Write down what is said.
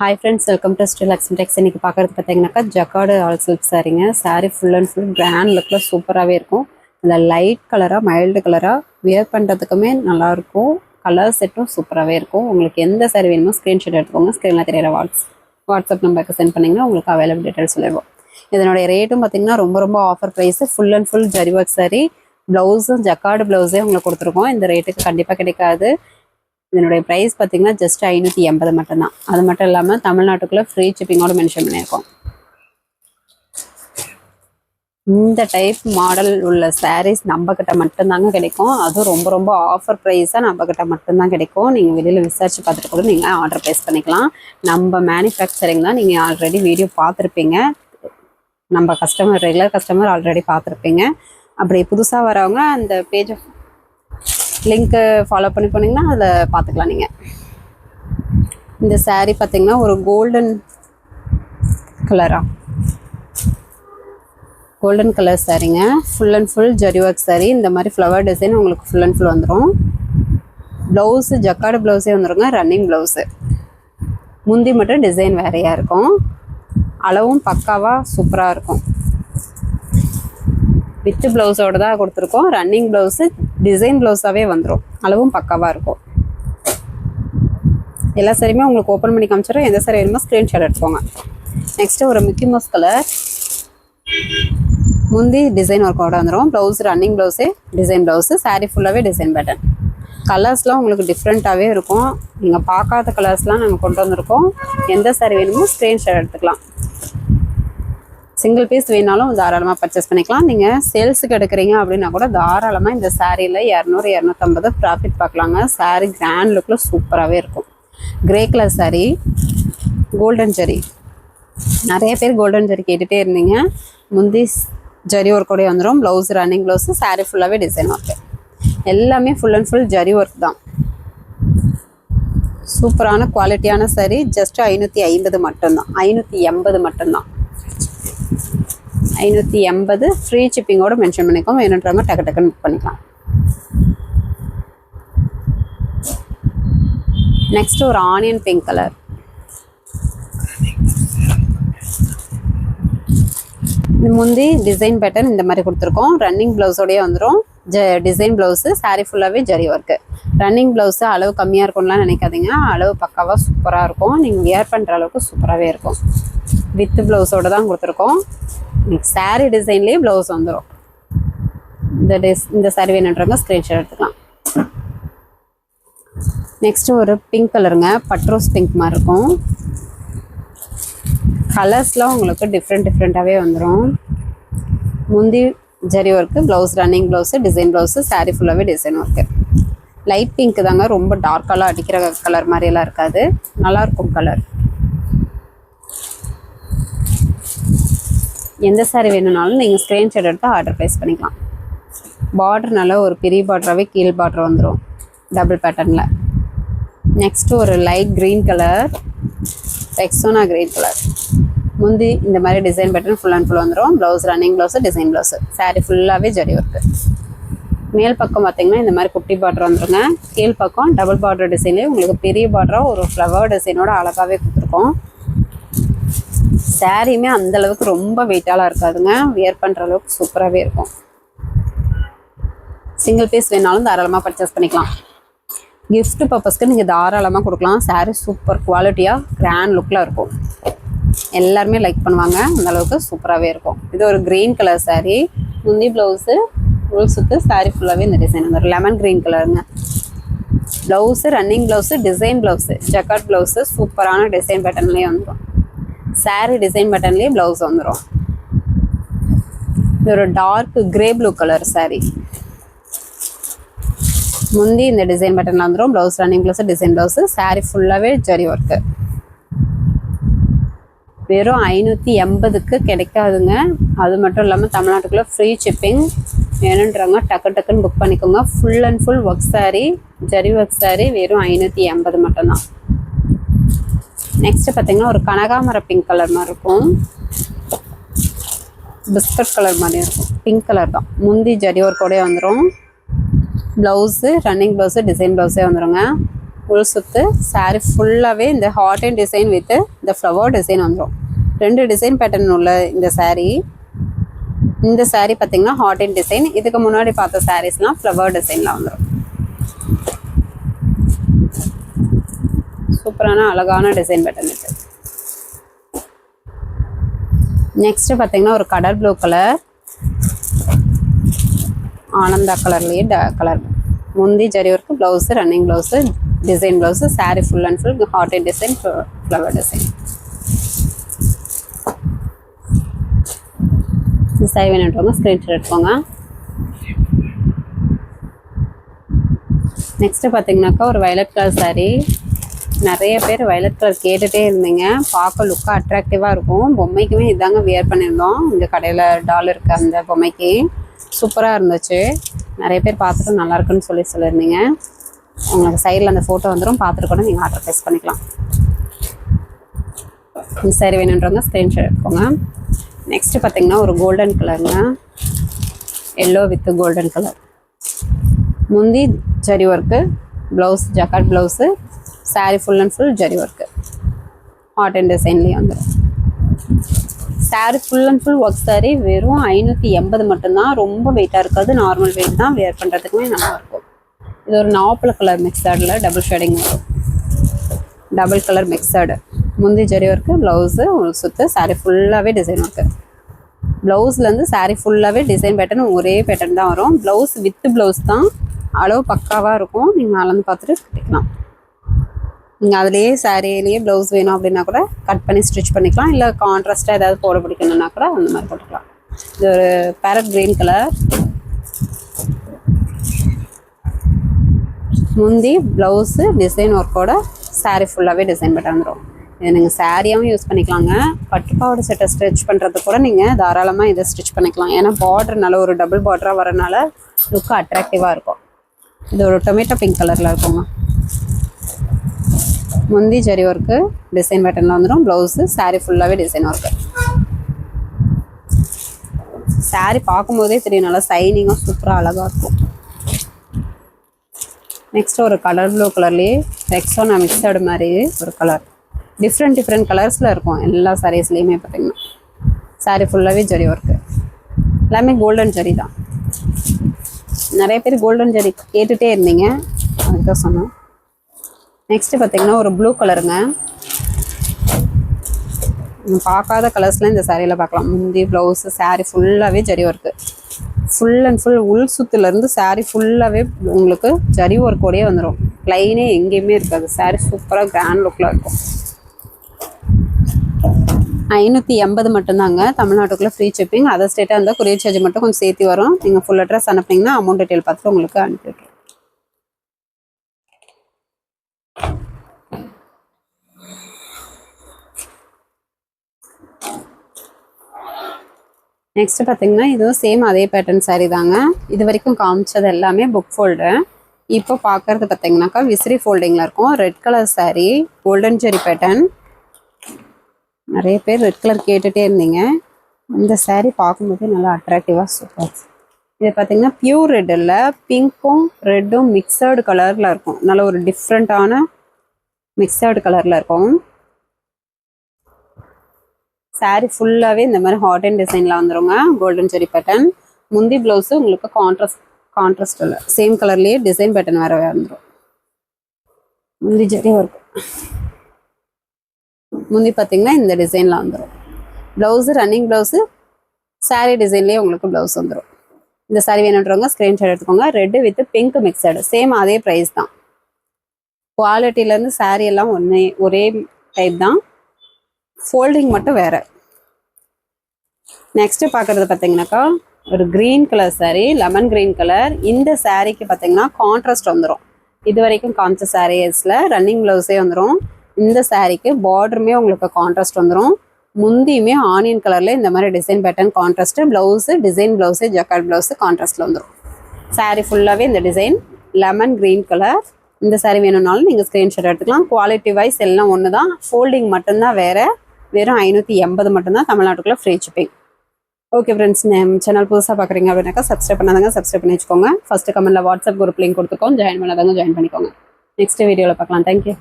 Hi friends welcome to Sri Lakshmi tex இன்னைக்கு பார்க்குறது பார்த்தீங்கன்னாக்கா jacquard all silk சாரீங்க sari full and full grand லுக்கில் சூப்பராகவே இருக்கும். இதில் லைட் கலராக மைல்டு கலராக வியர் பண்ணுறதுக்குமே நல்லாயிருக்கும் கலர் செட்டும் சூப்பராகவே இருக்கும். உங்களுக்கு எந்த saree வேணுமோ ஸ்க்ரீன்ஷாட் எடுத்துக்கோங்க. ஸ்க்ரீனில் தெரியற வாட்ஸ் வாட்ஸ்அப் நம்பருக்கு சென்ட் பண்ணிங்கன்னா உங்களுக்கு அவைலபிள் டீட்டெயில் சொல்லிடுவோம். இதனுடைய ரேட்டும் பார்த்தீங்கன்னா ரொம்ப ரொம்ப offer price full and full zari work saree. ப்ளவுஸும் ஜக்கார்டு ப்ளவுஸே உங்களுக்கு கொடுத்துருக்கோம். இந்த ரேட்டுக்கு கண்டிப்பாக கிடைக்காது. இதனுடைய ப்ரைஸ் பார்த்தீங்கன்னா ஜஸ்ட் ஐநூற்றி எண்பது மட்டும்தான். அது மட்டும் இல்லாமல் தமிழ்நாட்டுக்குள்ளே ஃப்ரீ ஷிப்பிங்கோட மென்ஷன் பண்ணியிருக்கோம். இந்த டைப் மாடல் உள்ள சாரீஸ் நம்மக்கிட்ட மட்டும்தாங்க கிடைக்கும். அதுவும் ரொம்ப ரொம்ப ஆஃபர் ப்ரைஸாக நம்மக்கிட்ட மட்டும்தான் கிடைக்கும். நீங்கள் வெளியில் விசாரித்து பார்த்துட்டு கூட நீங்கள் ஆர்டர் ப்ளேஸ் பண்ணிக்கலாம். நம்ம மேனுஃபேக்சரிங் தான் நீங்கள் ஆல்ரெடி வீடியோ பார்த்துருப்பீங்க. நம்ம கஸ்டமர் ரெகுலர் கஸ்டமர் ஆல்ரெடி பார்த்துருப்பீங்க. அப்படி புதுசாக வரவங்க அந்த பேஜை லிங்க்கு ஃபாலோ பண்ணி போனீங்கன்னா அதில் பார்த்துக்கலாம் நீங்கள் இந்த சேரீ பார்த்தீங்கன்னா ஒரு கோல்டன் கலரா golden colour சாரீங்க full and full zari work sari இந்த மாதிரி ஃப்ளவர் டிசைன் உங்களுக்கு ஃபுல் அண்ட் ஃபுல் வந்துடும் ப்ளவுஸு ஜக்காடு ப்ளவுஸே வந்துடுங்க ரன்னிங் ப்ளவுஸு முந்தி மட்டும் டிசைன் வேறையாக இருக்கும். அளவும் பக்காவாக சூப்பராக இருக்கும். வித்து ப்ளவுஸோட தான் கொடுத்துருக்கோம். ரன்னிங் ப்ளவுஸு டிசைன் ப்ளவுஸாகவே வந்துடும் அளவும் பக்காவாக இருக்கும். எல்லா சரியுமே உங்களுக்கு ஓப்பன் பண்ணி காமிச்சிடும் எந்த சரி வேணுமோ ஸ்க்ரீன்ஷாட் எடுத்துக்கோங்க. நெக்ஸ்ட்டு ஒரு மிக்கி மவுஸ் கலர் முந்தி டிசைன் ஒர்க்கோட வந்துடும் ப்ளவுஸ் ரன்னிங் ப்ளவுஸே டிசைன் ப்ளவுஸு சாரீ ஃபுல்லாகவே டிசைன் பேட்டர்ன் கலர்ஸ்லாம் உங்களுக்கு டிஃப்ரெண்ட்டாகவே இருக்கும். நீங்கள் பார்க்காத கலர்ஸ்லாம் நாங்கள் கொண்டு வந்திருக்கோம். எந்த சாரி வேணுமோ ஸ்க்ரீன்ஷாட் எடுத்துக்கலாம். சிங்கிள் பீஸ் வேணாலும் தாராளமாக பர்ச்சேஸ் பண்ணிக்கலாம். நீங்கள் சேல்ஸுக்கு எடுக்கிறீங்க அப்படின்னா கூட தாராளமாக இந்த சாரியில் இரநூறு இரநூத்தம்பது ப்ராஃபிட் பார்க்கலாங்க. சாரீ கிராண்ட் லுக்கில் சூப்பராகவே இருக்கும். Grey colour saree golden zari நிறைய பேர் கோல்டன் ஜரி கேட்டுகிட்டே இருந்தீங்க. முந்தி ஸ்- ஜரி ஒர்க்கோடய வந்துடும் ப்ளவுஸ் ரன்னிங் ப்ளவுஸு saree ஃபுல்லாகவே டிசைன் ஒர்க்கு எல்லாமே full and full zari work தான். சூப்பரான குவாலிட்டியான saree ஜஸ்ட் ஐநூற்றி ஐம்பது மட்டும்தான். ஐநூற்றி எண்பது மட்டும்தான். ஐநூற்றி எண்பது ஃப்ரீ ஷிப்பிங்கோட மென்ஷன் பண்ணிக்கோம் வேணுன்றவங்க டக்கு டக்குன்னு புக் பண்ணிக்கலாம். நெக்ஸ்ட் ஒரு ஆனியன் பிங்க் கலர் இது முந்தி டிசைன் பேட்டர்ன் இந்த மாதிரி கொடுத்துருக்கோம். ரன்னிங் ப்ளவுஸோடய வந்துடும் ஜ டிசைன் ப்ளவுஸு சாரீ ஃபுல்லாகவே ஜரி ஒர்க்கு ரன்னிங் ப்ளவுஸு அளவு கம்மியாக இருக்கும்லாம் நினைக்காதீங்க. அளவு பக்காவாக சூப்பராக இருக்கும். நீங்கள் வியர் பண்ணுற அளவுக்கு சூப்பராகவே இருக்கும். வித் ப்ளவுஸோட தான் கொடுத்துருக்கோம். சாரீ டிசைன்லேயே ப்ளவுஸ் வந்துடும் இந்த டிஸ் இந்த சாரீ வேணுன்றவங்க ஸ்க்ரீன்ஷாட் எடுத்துக்கலாம். நெக்ஸ்ட் ஒரு பிங்க் கலருங்க பட்ரோஸ் பிங்க் மாதிரி இருக்கும் கலர்ஸ்லாம் உங்களுக்கு டிஃப்ரெண்ட் டிஃப்ரெண்ட்டாகவே வந்துடும் முந்தி zari work blouse running blouse design blouse sari ஃபுல்லாகவே டிசைன் ஒர்க்கு லைட் பிங்க் தாங்க ரொம்ப டார்க்காலாம் அடிக்கிற கலர் மாதிரியெல்லாம் இருக்காது. நல்லாயிருக்கும் கலர் எந்த சாரீ வேணும்னாலும் நீங்கள் ஸ்க்ரீன்ஷாட் எடுத்து ஆர்டர் ப்ளேஸ் பண்ணிக்கலாம். பார்டர் நல்லா ஒரு பெரிய பார்டராகவே கீழ் பார்டர் வந்துடும் டபுள் பேட்டர்னில் நெக்ஸ்ட்டு ஒரு லைட் க்ரீன் கலர் எக்ஸோனா க்ரீன் கலர் முந்தி இந்த மாதிரி design pattern full and full வந்துடும் blouse running blouse design blouse saree ஃபுல்லாகவே ஜரி ஒர்க்கு மேல் பக்கம் பார்த்தீங்கன்னா இந்த மாதிரி குட்டி பார்டர் வந்துருங்க. கீழ் பக்கம் டபுள் பார்டர் டிசைன்லேயே உங்களுக்கு பெரிய பார்டராக ஒரு ஃப்ளவர் டிசைனோட அழகாகவே கொடுத்துருக்கோம். சாரியுமே அந்த அளவுக்கு ரொம்ப வெயிட்டாலாம் இருக்காதுங்க. வியர் பண்ணுற அளவுக்கு சூப்பராகவே இருக்கும். சிங்கிள் பீஸ் வேணாலும் தாராளமாக பர்ச்சேஸ் பண்ணிக்கலாம். கிஃப்ட் பர்பஸ்க்கு நீங்கள் தாராளமாக கொடுக்கலாம். சாரீ சூப்பர் குவாலிட்டியாக கிராண்ட் லுக்கில் இருக்கும். எல்லாருமே லைக் பண்ணுவாங்க. அந்தளவுக்கு சூப்பராகவே இருக்கும். இது ஒரு க்ரீன் கலர் சாரீ முந்தி ப்ளவுஸு ரூல்ஸுக்கு சாரீ ஃபுல்லாகவே இந்த டிசைன் வந்துடும் லெமன் க்ரீன் கலருங்க blouse running blouse design blouse jacquard blouse சூப்பரான டிசைன் பேட்டர்ன்லேயே வந்துடும் சாரீ டிசைன் பட்டன்லேயே ப்ளவுஸ் வந்துடும் இது ஒரு dark grey blue colour sari முந்தி இந்த டிசைன் பட்டன் வந்துடும் blouse running blouse design blouse sari ஃபுல்லாகவே ஜரி ஒர்க்கு வெறும் ஐநூற்றி எண்பதுக்கு கிடைக்காதுங்க. அது மட்டும் இல்லாமல் தமிழ்நாட்டுக்குள்ளே ஃப்ரீ ஷிப்பிங் வேணுன்றவங்க டக்கு டக்குன்னு புக் பண்ணிக்கோங்க. Full and full work sari zari work sari வெறும் ஐநூற்றி எண்பது மட்டும்தான். நெக்ஸ்ட் பார்த்தீங்கன்னா ஒரு கனகாமர பிங்க் கலர் மாதிரி இருக்கும். பிஸ்கட் கலர் மாதிரி இருக்கும். பிங்க் கலர் தான். முந்தி ஜரி கூட வந்துடும் ப்ளவுஸு ரன்னிங் ப்ளவுஸு டிசைன் ப்ளவுஸே வந்துடுங்க உள் சுற்று saree ஃபுல்லாகவே இந்த ஹாட் அண்ட் டிசைன் வித் இந்த ஃப்ளவர் டிசைன் வந்துடும் ரெண்டு டிசைன் பேட்டர்ன் உள்ள இந்த சாரீ இந்த சாரீ பார்த்தீங்கன்னா ஹாட் அண்ட் டிசைன் இதுக்கு முன்னாடி பார்த்த சாரீஸ்லாம் ஃப்ளவர் டிசைனில் வந்துடும் சூப்பரான அழகான டிசைன் பட்டன் இது நெக்ஸ்ட் பார்த்தீங்கன்னா ஒரு கடல் ப்ளூ கலர் ஆனந்தா கலர்லேயே ட கலர் முந்தி zari work blouse running blouse design blouse sari full and full hot design flower design சைவ் saree வேணுன்றவங்க ஸ்க்ரீன்ஷாட் எடுத்துக்கோங்க. நெக்ஸ்ட்டு பார்த்தீங்கன்னாக்கா ஒரு வயலட் கலர் சாரீ நிறைய பேர் வயலட் கலர் கேட்டுகிட்டே இருந்தீங்க. பார்க்க லுக்காக அட்ராக்டிவாக இருக்கும். பொம்மைக்குமே இதாங்க வியர் பண்ணியிருந்தோம். இந்த கடையில் டால் இருக்க அந்த பொம்மைக்கு. சூப்பராக இருந்துச்சு. நிறைய பேர் பார்த்துட்டு நல்லா இருக்குன்னு சொல்லி சொல்லியிருந்தீங்க. உங்களுக்கு சைடில் அந்த ஃபோட்டோ வந்துடும் பார்த்துட்டு கூட நீங்கள் ஆர்டர் ப்ளேஸ் பண்ணிக்கலாம். இந்த வேணுன்றவங்க ஸ்க்ரீன்ஷாட் எடுத்துக்கோங்க. நெக்ஸ்ட்டு பார்த்தீங்கன்னா ஒரு கோல்டன் கலருங்க எல்லோ வித் கோல்டன் கலர் முந்தி zari work blouse jacquard blouse saree full and full zari work hot and டிசைன்லேயே வந்துடும் saree full and full work saree வெறும் ஐநூற்றி எண்பது மட்டும்தான். ரொம்ப வெயிட்டாக இருக்காது. நார்மல் வெயிட் தான் வேர் பண்ணுறதுக்குமே நல்லா இருக்கும். இது ஒரு நாப்பல கலர் மிக்சடில் டபுள் ஷேடிங் வரும். டபுள் கலர் மிக்சடு முந்தி ஜரி ஒர்க்கு ப்ளவுஸு உங்களுக்கு சுற்று saree ஃபுல்லாகவே டிசைன் ஒர்க்கு ப்ளவுஸ்லேருந்து saree ஃபுல்லாகவே டிசைன் பேட்டர்ன் ஒரே பேட்டர்ன் தான் வரும். ப்ளவுஸ் வித் ப்ளவுஸ் தான் அளவு பக்காவாக இருக்கும். நீங்கள் அளந்து பார்த்துட்டு கட்டிக்கலாம். நீங்கள் அதுலேயே சாரியிலேயே ப்ளவுஸ் வேணும் அப்படின்னா கூட கட் பண்ணி ஸ்டிச் பண்ணிக்கலாம். இல்லை கான்ட்ராஸ்ட்டாக ஏதாவது போட பிடிக்கணும்னா கூட அந்த மாதிரி போட்டுக்கலாம். இது ஒரு பேரட் க்ரீன் கலர் முந்தி ப்ளவுஸு டிசைன் ஒர்க்கோட சாரீ ஃபுல்லாகவே டிசைன் பண்ணி வந்துடும் இதை நீங்கள் சாரியாகவும் யூஸ் பண்ணிக்கலாங்க. பட்டுப்பாவோட செட்டை ஸ்டிச் பண்ணுறது கூட நீங்கள் தாராளமாக இதை ஸ்டிச் பண்ணிக்கலாம். ஏன்னா பார்டர்னால ஒரு டபுள் பார்டராக வரனால லுக்கு அட்ராக்டிவாக இருக்கும். இது ஒரு டொமேட்டோ பிங்க் கலரில் இருக்குங்க. முந்தி ஜரி ஒர்க்கு டிசைன் பேட்டர்னில் வந்துடும் ப்ளவுஸு சாரீ ஃபுல்லாகவே டிசைன் ஒர்க்கு saree பார்க்கும்போதே தெரியும் நல்லா சைனிங்காக சூப்பராக அழகாக இருக்கும். நெக்ஸ்ட் ஒரு கலர் ப்ளூ கலர்லேயே ரெக்ஸோனா மிக்சடு மாதிரி ஒரு கலர் டிஃப்ரெண்ட் டிஃப்ரெண்ட் கலர்ஸில் இருக்கும். எல்லா சாரீஸ்லேயுமே பார்த்தீங்கன்னா saree ஃபுல்லாகவே ஜரி ஒர்க்கு எல்லாமே கோல்டன் ஜரி தான். நிறைய பேர் கோல்டன் ஜரி கேட்டுகிட்டே இருந்தீங்க. அதுதான் சொன்னோம் நெக்ஸ்ட்டு பார்த்தீங்கன்னா ஒரு ப்ளூ கலருங்க பார்க்காத கலர்ஸ்லாம் இந்த சாரியில் பார்க்கலாம். முந்தி ப்ளவுஸு saree ஃபுல்லாகவே zari work full and full உள் சுத்துலேருந்து saree ஃபுல்லாகவே உங்களுக்கு ஜரி ஒர்க்கோடையே வந்துடும் ப்ளைனே எங்கேயுமே இருக்காது. Saree சூப்பராக கிராண்ட் லுக்கில் இருக்கும். ஐநூற்றி எண்பது மட்டும்தாங்க. தமிழ்நாட்டுக்குள்ளே ஃப்ரீ ஷிப்பிங் அதர் ஸ்டேட்டாக இருந்தால் கொரியர் சார்ஜ் மட்டும் கொஞ்சம் சேர்த்து வரும். நீங்கள் ஃபுல் அட்ரஸ் அனுப்புனீங்கன்னா அமௌண்ட் டீட்டெயில் பார்த்துட்டு உங்களுக்கு அனுப்பி நெக்ஸ்ட் பார்த்தீங்கன்னா இதுவும் சேம் அதே பேட்டர்ன் சாரீ தாங்க. இது வரைக்கும் காமிச்சது எல்லாமே புக் ஃபோல்டு இப்போ பார்க்கறது பார்த்தீங்கன்னாக்கா விசிறி ஃபோல்டிங்கில் இருக்கும். Red colour sari golden zari pattern நிறைய பேர் ரெட் கலர் கேட்டுகிட்டே இருந்தீங்க. இந்த சாரீ பார்க்கும்போது நல்லா அட்ராக்டிவாக சூப்பர் இது பார்த்தீங்கன்னா பியூர் ரெட் இல்லை. பிங்க்கும் ரெட்டும் மிக்சர்டு கலரில் இருக்கும். நல்ல ஒரு டிஃப்ரெண்ட்டான மிக்சர்டு கலரில் இருக்கும். Saree ஃபுல்லாகவே இந்த மாதிரி ஹாட் அண்ட் டிசைனில் வந்துருங்க. கோல்டன் செரி பேட்டர்ன் முந்தி ப்ளவுஸு உங்களுக்கு கான்ட்ராஸ்ட் கான்ட்ராஸ்ட் இல்லை. சேம் கலர்லேயே டிசைன் பேட்டர்ன் வேறு வந்துடும் முந்தி ஜெரி ஒர்க் முந்தி பார்த்தீங்கன்னா இந்த டிசைனில் வந்துடும் ப்ளவுஸு ரன்னிங் ப்ளவுஸு சாரீ டிசைன்லேயே உங்களுக்கு ப்ளவுஸ் வந்துடும் இந்த சாரீ வேணுன்றவங்க ஸ்க்ரீன்ஷாட் எடுத்துக்கோங்க. Red with pink mixed same அதே ப்ரைஸ் தான். குவாலிட்டியிலேருந்து saree எல்லாம் ஒன்றே ஒரே டைப் தான். ஃபோல்டிங் மட்டும் வேறு. நெக்ஸ்ட்டு பார்க்குறது பார்த்தீங்கன்னாக்கா ஒரு green colour sari lemon green colour இந்த சாரீக்கு பார்த்தீங்கன்னா கான்ட்ராஸ்ட் வந்துடும் இது வரைக்கும் காமிச்ச சாரீஸில் ரன்னிங் ப்ளவுஸே வந்துடும் இந்த சாரீக்கு பார்டருமே உங்களுக்கு கான்ட்ராஸ்ட் வந்துடும் முந்தியுமே ஆனியன் கலரில் இந்த மாதிரி design pattern contrast blouse design blouse jacquard blouse கான்ட்ராஸ்ட்டில் வந்துடும் சாரீ ஃபுல்லாகவே இந்த டிசைன் லெமன் க்ரீன் கலர் இந்த சாரீ வேணும்னாலும் நீங்கள் ஸ்க்ரீன்ஷாட் எடுத்துக்கலாம். குவாலிட்டி வைஸ் எல்லாம் ஒன்று தான் ஃபோல்டிங் மட்டும்தான் வேறு. வெறும் ஐநூற்றி எண்பது மட்டும்தான் தமிழ்நாட்டுக்குள்ளே free shipping okay friends name channel புதுசாக பார்க்குறீங்க அப்படின்னாக்கா சப்ஸ்கிரைப் பண்ணாதாங்க சப்ஸ்கிரைப் பண்ணி வச்சுக்கோங்க. ஃபஸ்ட்டு கமெண்ட்டில் வாட்ஸ்அப் குரூப் லிங்க் கொடுத்துருக்கோம் ஜாயின் பண்ணாதாங்க ஜாயின் பண்ணிக்கோங்க. நெக்ஸ்ட் வீடியோவில் பார்க்கலாம். Thank you